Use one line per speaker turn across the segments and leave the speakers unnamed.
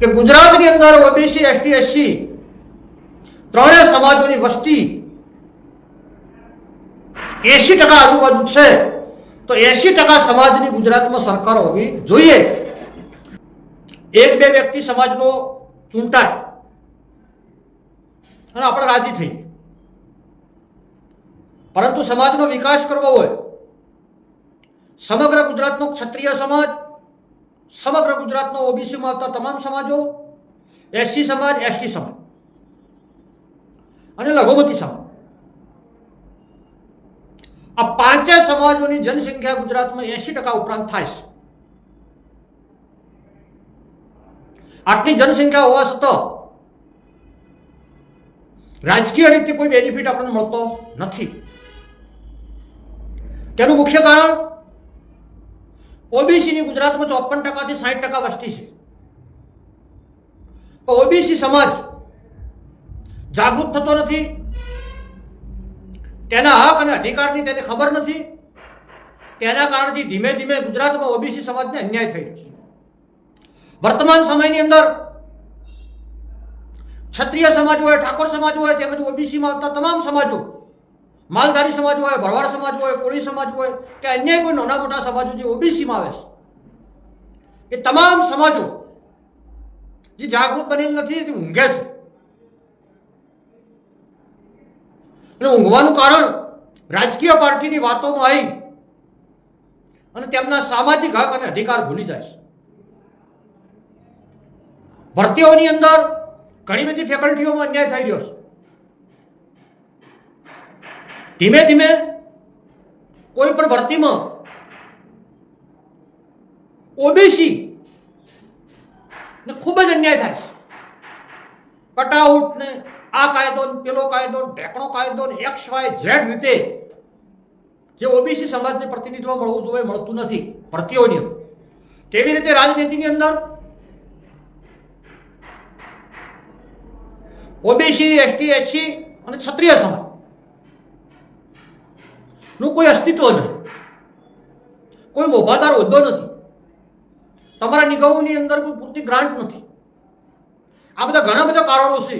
કે ગુજરાતની અંદર ઓબીસી એસટી એસસી ત્રણેય સમાજોની વસ્તી એસી ટકા આજુબાજુ છે તો એસી ટકા સમાજની ગુજરાતમાં સરકાર હોવી જોઈએ એક બે વ્યક્તિ સમાજનો ચૂંટાય અને આપણે રાજી થઈ પરંતુ સમાજનો વિકાસ કરવો હોય સમગ્ર ગુજરાતનો ક્ષત્રિય સમાજ સમગ્ર ગુજરાતનો ઓબીસીમાં આવતા તમામ સમાજો, એસસી સમાજ, એસટી સમાજ અને લઘુમતી સમાજ. આ પાંચે સમાજોની જનસંખ્યા ગુજરાતમાં એસી ટકા ઉપરાંત થાય છે. આટલી જનસંખ્યા હોવા છતાં રાજકીય રીતે કોઈ બેનિફિટ આપણને મળતો નથી. તેનું મુખ્ય કારણ ઓબીસીની ગુજરાતમાં ચોપન ટકાથી સાઠ ટકા વસ્તી છે. તો ઓબીસી સમાજ જાગૃત થતો નથી. તેના હક અને અધિકારની તેને ખબર નથી. તેના કારણથી ધીમે ધીમે ગુજરાતમાં ઓબીસી સમાજને અન્યાય થઈ છે. વર્તમાન સમયની અંદર ક્ષત્રિય સમાજ હોય, ઠાકોર સમાજ હોય, તેમજ ઓબીસીમાં આવતા તમામ સમાજો માલધારી સમાજ હોય, ભરવાડ સમાજ હોય, કોળી સમાજ હોય, કે અન્ય કોઈ નાના મોટા સમાજો જે ઓબીસીમાં આવે છે, એ તમામ સમાજો જે જાગૃત બનેલ નથી તે ઊંઘે છે. અને ઊંઘવાનું કારણ રાજકીય પાર્ટીની વાતોમાં આવી અને તેમના સામાજિક હક અને અધિકાર ભૂલી જાય છે. ભરતીઓની અંદર ઘણી બધી ફેકલ્ટીઓમાં અન્યાય થઈ રહ્યો છે. ધીમે ધીમે કોઈ પણ ભરતીમાં ઓબીસી ને ખૂબ જ અન્યાય થાય છે. કટઆઉટ ને આ કાયદો પેલો કાયદો ઢેકણો કાયદો ને એક્સ, વાય, ઝેડ રીતે જે ઓબીસી સમાજને પ્રતિનિધિત્વ મળવું જોઈએ, મળતું નથી ભરતીઓની તેવી રીતે રાજનીતિની અંદર? ઓબીસી, એસટી, એસસી અને ક્ષત્રિય સમાજ. નું કોઈ અસ્તિત્વ નથી કોઈ મોભાદાર હોદ્દો નથી. તમારા નિગમોની અંદર કોઈ પૂરતી ગ્રાન્ટ નથી. આ બધા ઘણા બધા કારણો છે.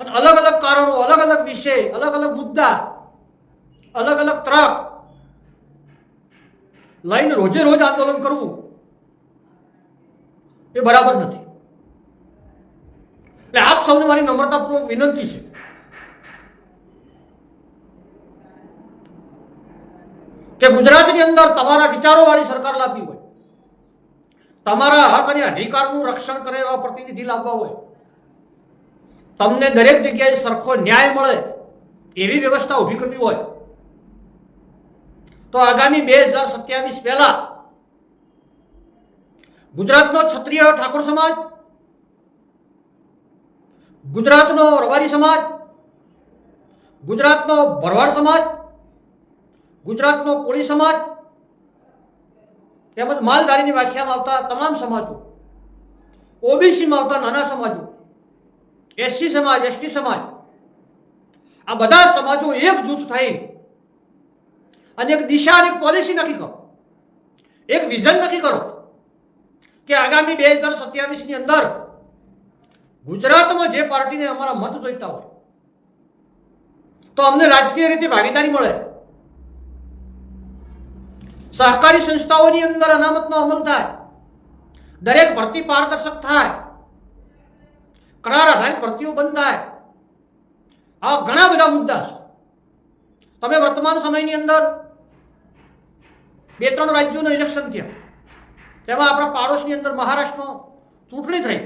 અને અલગ અલગ કારણો, અલગ અલગ વિષય, અલગ અલગ મુદ્દા, અલગ અલગ તરફ લઈને રોજે રોજ આંદોલન કરવું એ બરાબર નથી. એટલે આપ સૌને મારી નમ્રતાપૂર્વક વિનંતી છે. કે ગુજરાતની અંદર તમારા વિચારોવાળી સરકાર લાવવી હોય. તમારા હક અને અધિકારનું રક્ષણ કરે એવા પ્રતિનિધિ લાવવા હોય. તમને દરેક જગ્યાએ સરખો ન્યાય મળે એવી વ્યવસ્થા ઊભી કરવી હોય. તો આગામી બે હજાર સત્યાવીસ પહેલા ગુજરાતનો ક્ષત્રિય ઠાકોર સમાજ, ગુજરાતનો રવારી સમાજ, ગુજરાતનો ભરવાડ સમાજ ગુજરાતનો કોળી સમાજ તેમજ માલધારીની વ્યાખ્યામાં આવતા તમામ સમાજો, ઓબીસીમાં આવતા નાના સમાજો, એસસી સમાજ, એસટી સમાજ, આ બધા સમાજો એક જૂથ થઈ અને એક દિશા અને એક પોલિસી નક્કી કરો. એક વિઝન નક્કી કરો કે આગામી બે હજાર સત્યાવીસની અંદર ગુજરાતમાં જે પાર્ટીને અમારા મત જોઈતા હોય, તો અમને રાજકીય રીતે ભાગીદારી મળે. સહકારી સંસ્થાઓની અંદર અનામતનો અમલ થાય, દરેક ભરતી પારદર્શક થાય, કરાર આધારિત ભરતીઓ બંધ થાય. આ ઘણા બધા મુદ્દા છે. તમે વર્તમાન સમયની અંદર બે ત્રણ રાજ્યોનું ઇલેક્શન થયા. તેમાં આપણા પાડોશની અંદર મહારાષ્ટ્રમાં ચૂંટણી થઈ.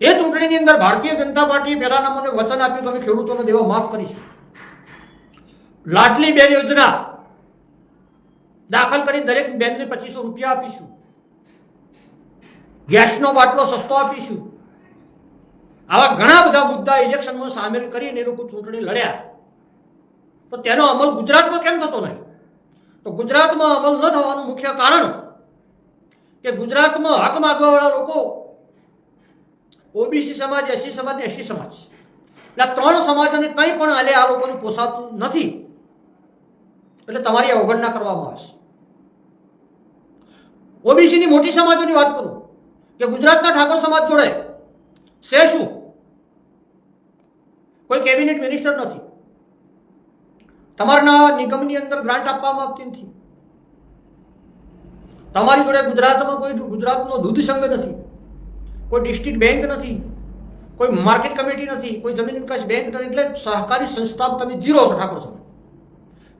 એ ચૂંટણીની અંદર ભારતીય જનતા પાર્ટી પહેલાના મને વચન આપ્યું કે અમે ખેડૂતોને દેવા માફ કરીશું લાડલી બેન યોજના દાખલ કરી દરેક બેનને પચીસો રૂપિયા આપીશું. ગેસનો બાટલો સસ્તો આપીશું. આવા ઘણા બધા મુદ્દા ઇલેક્શનમાં સામેલ કરીને એ લોકો ચૂંટણી લડ્યા. તો તેનો અમલ ગુજરાતમાં કેમ થતો નહીં? તો ગુજરાતમાં અમલ ન થવાનું મુખ્ય કારણ કે ગુજરાતમાં હક માગવાવાળા લોકો ઓબીસી સમાજ એસસી સમાજ ને એસટી સમાજ. એટલે ત્રણ સમાજોને કંઈ પણ આલે આ લોકોને પોસાતું નથી. એટલે તમારી અવગણના કરવામાં આવશે. ઓબીસીની મોટી સમાજોની વાત કરું કે ગુજરાતના ઠાકોર સમાજ જોડે છે શું? કોઈ કેબિનેટ મિનિસ્ટર નથી. તમારના નિગમની અંદર ગ્રાન્ટ આપવામાં આવતી નથી. તમારી જોડે ગુજરાતમાં કોઈ ગુજરાતનો દૂધ સંઘ નથી. કોઈ ડિસ્ટ્રિક્ટ બેંક નથી. કોઈ માર્કેટ કમિટી નથી. કોઈ જમીન વિકાસ બેંક નથી. એટલે સહકારી સંસ્થા તમે જીરો છો ઠાકોર સમાજ.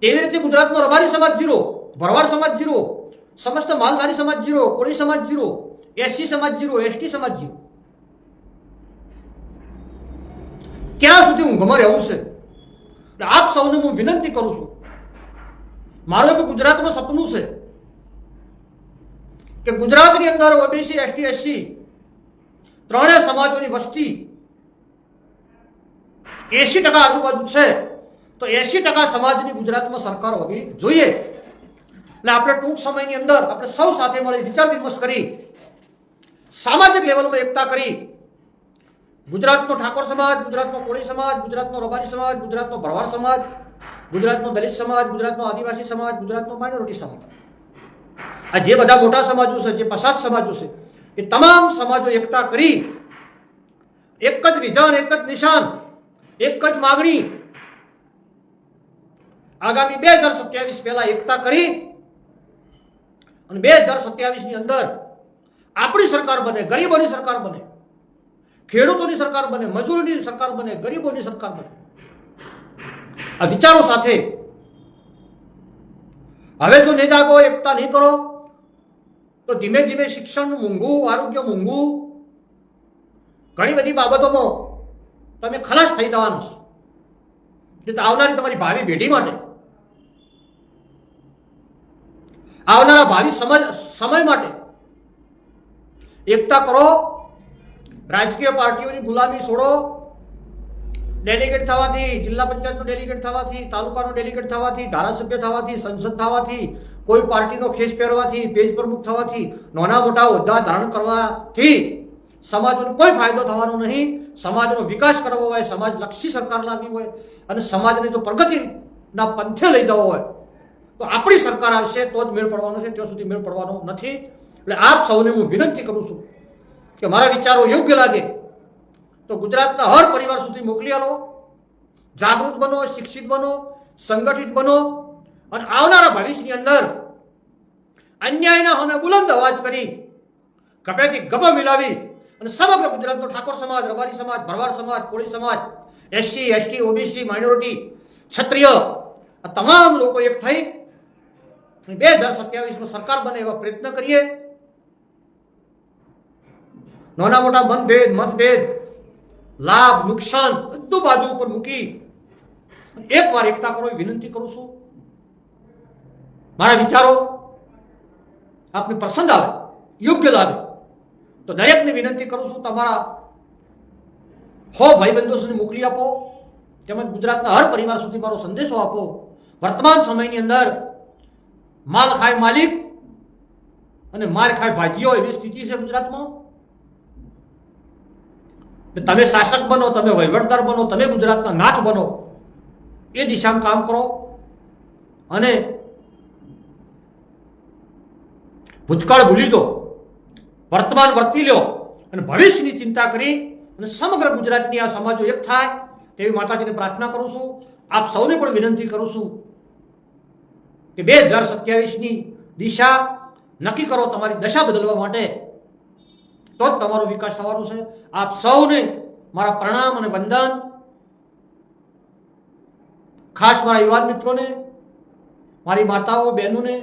તેવી રીતે ગુજરાતનો રબારી સમાજ જીરો, ભરવાડ સમાજ જીરો સમસ્ત માલધારી સમાજ જીરો, કોળી સમાજ જીરો એસસી સમાજ જીરો, એસટી સમાજ જીરો. ક્યાં સુધી હું ગમર રહેવું છે? આપ સૌને હું વિનંતી કરું છું. મારું એક ગુજરાતમાં સપનું છે કે ગુજરાતની અંદર ઓબીસી, એસટી, એસસી ત્રણેય સમાજોની વસ્તી એસી ટકા આજુબાજુ છે. તો એસી ટકા સમાજની ગુજરાતમાં સરકાર હોવી જોઈએ. એટલે આપણે ટૂંક સમયની અંદર આપણે સૌ સાથે મળી વિચાર વિમર્શ કરી, સામાજિક લેવલમાં એકતા કરી. ગુજરાતનો ઠાકોર સમાજ, ગુજરાતનો કોળી સમાજ, ગુજરાતનો રબારી સમાજ, ગુજરાતનો ભરવાડ સમાજ, ગુજરાતનો દલિત સમાજ, ગુજરાતનો આદિવાસી સમાજ, ગુજરાતનો માઇનોરિટી સમાજ. આ જે બધા મોટા સમાજો છે, જે પછાત સમાજો છે, એ તમામ સમાજો એકતા કરી, એક જ વિધાન, એક જ નિશાન, એક જ માગણી, આગામી બે હજાર સત્યાવીસ પહેલા એકતા કરી અને બે હજાર સત્યાવીસની અંદર આપણી સરકાર બને, ગરીબોની સરકાર બને, ખેડૂતોની સરકાર બને, મજૂરોની સરકાર બને, ગરીબોની સરકાર બને. આ વિચારો સાથે હવે જો નહીં જાગો એકતા નહીં કરો, તો ધીમે ધીમે શિક્ષણ મોંઘું, આરોગ્ય મોંઘું, ઘણી બધી બાબતોમાં તમે ખલાસ થઈ જવાનો છો. આવનારી તમારી ભાવિ પેઢી માટે આવનારા ભાવિ સમય સમય માટે એકતા કરો, રાજકીય પાર્ટીઓની ગુલામી છોડો ડેલિગેટ થવાથી, જિલ્લા પંચાયતનો ડેલિગેટ થવાથી, તાલુકાનો ડેલિગેટ થવાથી, ધારાસભ્ય થવાથી, સંસદ થવાથી, કોઈ પાર્ટીનો ખેસ પહેરવાથી, પેજ પ્રમુખ થવાથી, નાના મોટા હોદ્દા ધારણ કરવાથી સમાજનો કોઈ ફાયદો થવાનો નહીં. સમાજનો વિકાસ કરવો હોય, સમાજ લક્ષી સરકાર લાવવી હોય અને સમાજને જો પ્રગતિના પંથે લઈ જવો હોય તો આપણી સરકાર આવશે તો જ મેળ પડવાનો છે, ત્યાં સુધી મેળ પડવાનો નથી. એટલે આપ સૌને હું વિનંતી કરું છું કે મારા વિચારો યોગ્ય લાગે તો ગુજરાતના હર પરિવાર સુધી મોકલી આલો. જાગૃત બનો, શિક્ષિત બનો, સંગઠિત બનો અને આવનારા ભવિષ્યની અંદર અન્યાયના અમે બુલંદ અવાજ કરી કપેથી ગભ મિલાવી અને સમગ્ર ગુજરાતનો ઠાકોર સમાજ, રબારી સમાજ, ભરવાડ સમાજ, કોળી સમાજ, એસસી, એસટી, ઓબીસી, માઇનોરિટી, ક્ષત્રિય આ તમામ લોકો એક થઈ બે હજાર સત્યાવીસમાં સરકાર બને એવા પ્રયત્ન કરીએ. નાના મોટા મનભેદ મતભેદ, લાભ, નુકસાન બધું બાજુ ઉપર મૂકી એક વાર એકતા કરો વિનંતી કરું છું. મારા વિચારો આપને પસંદ આવે, યોગ્ય લાગે, તો દરેકને વિનંતી કરું છું તમારા હો ભાઈબંધો સુધી મોકલી આપો, તેમજ ગુજરાતના હર પરિવાર સુધી મારો સંદેશો આપો. વર્તમાન સમયની અંદર માલ ખાય માલિક અને માર ખાય ભાજીઓ, એવી સ્થિતિ છે ગુજરાતમાં? તમે શાસક બનો, તમે વહીવટદાર બનો, તમે ગુજરાતના નાથ બનો, એ દિશામાં કામ કરો. અને ભૂતકાળ ભૂલી દો વર્તમાન વર્તી લો અને ભવિષ્યની ચિંતા કરી અને સમગ્ર ગુજરાતની આ સમાજો એક થાય, તેવી માતાજીને પ્રાર્થના કરું છું. આપ સૌને પણ વિનંતી કરું છું કે બે હજાર સત્યાવીસની દિશા નક્કી કરો તમારી દશા બદલવા માટે. તો જ તમારો વિકાસ થવાનો છે. આપ સૌને મારા પ્રણામ અને વંદન. ખાસ મારા યુવાન મિત્રોને, મારી માતાઓ, બહેનોને,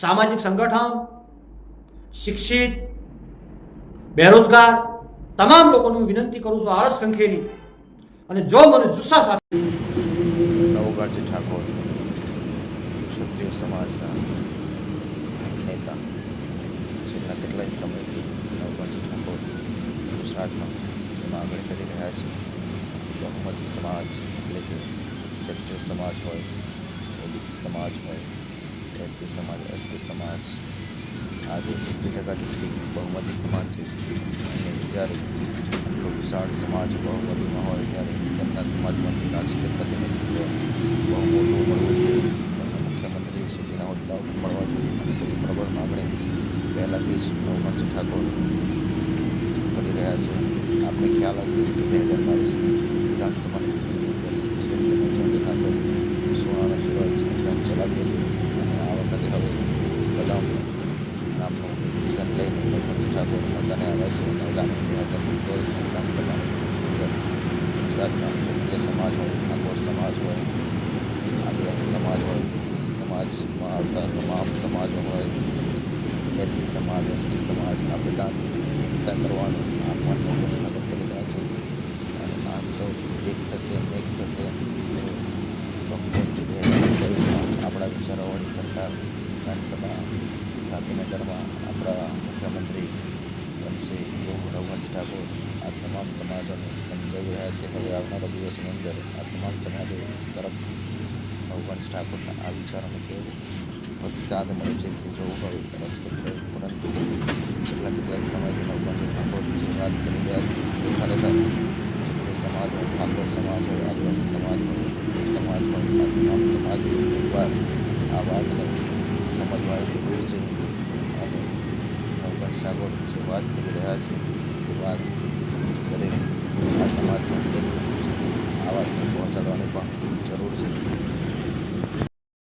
સામાજિક સંગઠન, શિક્ષિત, બેરોજગાર, તમામ લોકોને વિનંતી કરું છું આળસ કંખેરી અને જો મને જુસ્સા સાથે
ઠાકોર. ક્ષત્રિય સમાજના નેતા છેલ્લા કેટલાય સમયથી નવગારજી ઠાકોર ગુજરાતમાં તેમાં આગળ કરી રહ્યા છે બહુમતી સમાજ એટલે કે ક્ષત્રિય સમાજ હોય ઓબીસી સમાજ હોય એસટી સમાજ એસટી સમાજ આજે એંસી ટકા જેટલી બહુમતી સમાજ છે અને જ્યારે વિશાળ સમાજ બહુમતીમાં હોય ત્યારે તેમના સમાજમાંથી રાજકીય પ્રતિનિધિત્વ બહુ મોટું મળવું હોદ્દાઓ મળવા જોઈએ. તેવી પ્રબળ માગણી પહેલાંથી જ નવગણજી ઠાકોર કરી રહ્યા છે. આપણે ખ્યાલ હશે કે બે હજાર બાવીસની વિધાનસભાની ચૂંટણી ઠાકોર સુવર્ણ સૂરજ અભિયાન ચલાવીએ અને આ વખતે હવે કદમ નામનું એક લઈને નવગણજી ઠાકોર પોતાને આવ્યા છે. આગામી બે હજાર સત્યાવીસની વિધાનસભાની ગુજરાતના ક્ષત્રિય સમાજ હોય, ઠાકોર સમાજ હોય, આદિવાસી સમાજ હોય સમાજમાં આવતા તમામ સમાજો હોય, એસસી સમાજ, એસટી સમાજ, આ બધાની એકતા કરવાનું આહ્વાન નવગણજી ઠાકોર કરી રહ્યા છે. અને આ સૌ એક થશે એક થશે. ચોક્કસથી આપણા વિચારોવાળી સરકાર વિધાનસભા ગાંધીનગરમાં આપણા મુખ્યમંત્રી બનશે એવું રઘુવંશ ઠાકોર આ તમામ સમાજોને સમજાવી રહ્યા છે. હવે આવનારા દિવસની અંદર આ તમામ સમાજો તરફ રઘુવંશ ઠાકોરના આ વિચારોને કેવું પ્રતિસાદ મળે છે તે જોવું હવે રસપ્રદ રહ્યું. પરંતુ છેલ્લા કેટલાક સમયથી રઘુવંશ ઠાકોર જે વાત કરી રહ્યા છે તે ખરેખર જે સમાજ હોય, ઠાકોર સમાજ હોય, આદિવાસી સમાજ હોય એસી સમાજ હોય તમામ સમાજ એકવાર આ વાતને સમજવાની જરૂર છે અને રઘુવંશ ઠાકોર જે વાત કરી રહ્યા છે